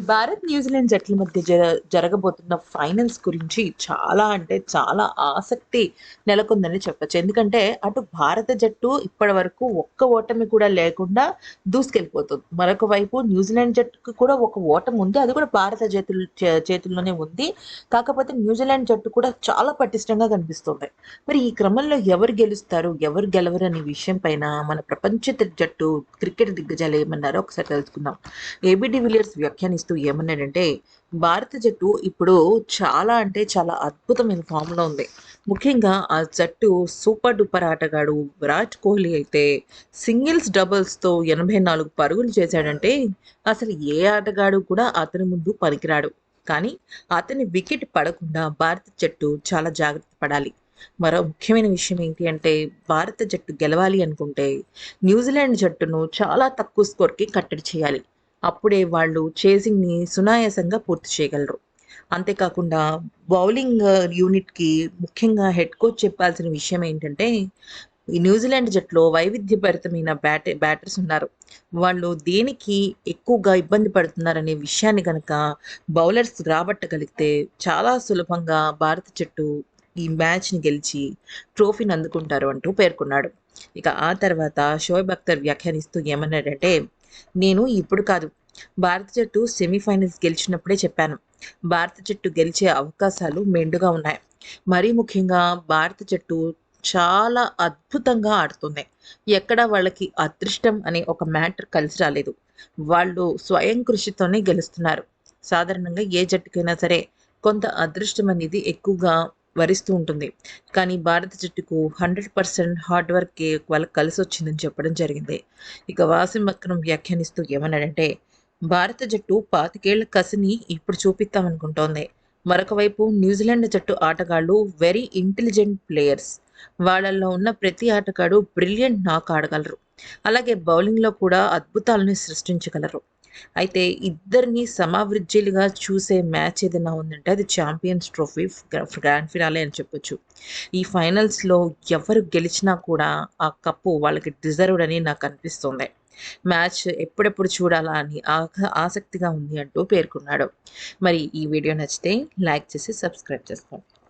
Bharat New Zealand జట్ల మధ్య జర జరగబోతున్న ఫైనల్స్ గురించి చాలా అంటే చాలా ఆసక్తి నెలకొందని చెప్పొచ్చు. ఎందుకంటే అటు భారత జట్టు ఇప్పటి వరకు ఒక్క ఓటమి కూడా లేకుండా దూసుకెళ్ళిపోతుంది. మరొక వైపు న్యూజిలాండ్ జట్టుకు కూడా ఒక ఓటమి ఉంది. అది కూడా భారత చేతులు చే- చేతుల్లోనే ఉంది. కాకపోతే న్యూజిలాండ్ జట్టు కూడా చాలా పటిష్టంగా కనిపిస్తుంది. మరి ఈ క్రమంలో ఎవరు గెలుస్తారు? ఎవరు గెలవరు అనే విషయం పైన మన ప్రపంచ జట్టు క్రికెట్ దిగ్గజాలు ఏమన్నారో ఒకసారి తెలుసుకుందాం. ఏబి డివిలియర్స్ వ్యాఖ్యానిస్తూ ఏమన్నాడంటే భారత జట్టు ఇప్పుడు చాలా అంటే చాలా అద్భుతమైన ఫామ్లో ఉంది. ముఖ్యంగా ఆ జట్టు సూపర్ డూపర్ ఆటగాడు విరాట్ కోహ్లీ అయితే సింగిల్స్ డబుల్స్తో ఎనభై నాలుగు పరుగులు చేశాడంటే అసలు ఏ ఆటగాడు కూడా అతని ముందు పనికిరాడు. కానీ అతని వికెట్ పడకుండా భారత జట్టు చాలా జాగ్రత్త పడాలి. మరో ముఖ్యమైన విషయం ఏంటి అంటే భారత జట్టు గెలవాలి అనుకుంటే న్యూజిలాండ్ జట్టును చాలా తక్కువ స్కోర్కి కట్టడి చేయాలి. అప్పుడే వాళ్ళు చేసింగ్ని సునాయాసంగా పూర్తి చేయగలరు. అంతేకాకుండా బౌలింగ్ uh, యూనిట్కి ముఖ్యంగా హెడ్ కోచ్ చెప్పాల్సిన విషయం ఏంటంటే ఈ న్యూజిలాండ్ జట్టులో వైవిధ్యభరితమైన బ్యాట్ బ్యాటర్స్ ఉన్నారు. వాళ్ళు దేనికి ఎక్కువగా ఇబ్బంది పడుతున్నారనే విషయాన్ని కనుక బౌలర్స్ రాబట్టగలిగితే చాలా సులభంగా భారత జట్టు ఈ మ్యాచ్ని గెలిచి ట్రోఫీని అందుకుంటారు అంటూ పేర్కొన్నాడు. ఇక ఆ తర్వాత షోయబ్ అఖ్తర్ వ్యాఖ్యానిస్తూ ఏమన్నాడంటే నేను ఇప్పుడు కాదు. భారత జట్టు సెమీఫైనల్స్ గెలిచినప్పుడే చెప్పాను. భారత జట్టు గెలిచే అవకాశాలు మెండుగా ఉన్నాయి. మరీ ముఖ్యంగా భారత జట్టు చాలా అద్భుతంగా ఆడుతుంది. ఎక్కడ వాళ్ళకి అదృష్టం అనే ఒక మ్యాటర్ కలిసి రాలేదు. వాళ్ళు స్వయం కృషితోనే గెలుస్తున్నారు. సాధారణంగా ఏ జట్టుకైనా సరే కొంత అదృష్టం అనేది ఎక్కువగా వరిస్తూ ఉంటుంది. కానీ భారత జట్టుకు హండ్రెడ్ పర్సెంట్ హార్డ్ వర్కే వాళ్ళకి కలిసి వచ్చిందని చెప్పడం జరిగింది. ఇక వాసిం అక్రమ్ వ్యాఖ్యానిస్తూ ఏమన్నాడంటే భారత జట్టు పాతికేళ్ళ కసిని ఇప్పుడు చూపిస్తామనుకుంటోంది. మరొక వైపు న్యూజిలాండ్ జట్టు ఆటగాళ్ళు వెరీ ఇంటెలిజెంట్ ప్లేయర్స్ వాళ్ళల్లో ఉన్న ప్రతి ఆటగాడు బ్రిలియంట్ నాక్ ఆడగలరు. అలాగే బౌలింగ్లో కూడా అద్భుతాలను సృష్టించగలరు. అయితే ఇద్దరిని సమావృజ్యులుగా చూసే మ్యాచ్ ఏదైనా ఉందంటే అది ఛాంపియన్స్ ట్రోఫీ గ్రాండ్ ఫినాలే అని చెప్పొచ్చు. ఈ ఫైనల్స్లో ఎవరు గెలిచినా కూడా ఆ కప్పు వాళ్ళకి డిజర్వ్డ్ అని నాకు అనిపిస్తుంది. మ్యాచ్ ఎప్పుడెప్పుడు చూడాలా అని ఆసక్తిగా ఉంది అంటూ పేర్కొన్నాడు. మరి ఈ వీడియో నచ్చితే లైక్ చేసి సబ్స్క్రైబ్ చేసుకోండి.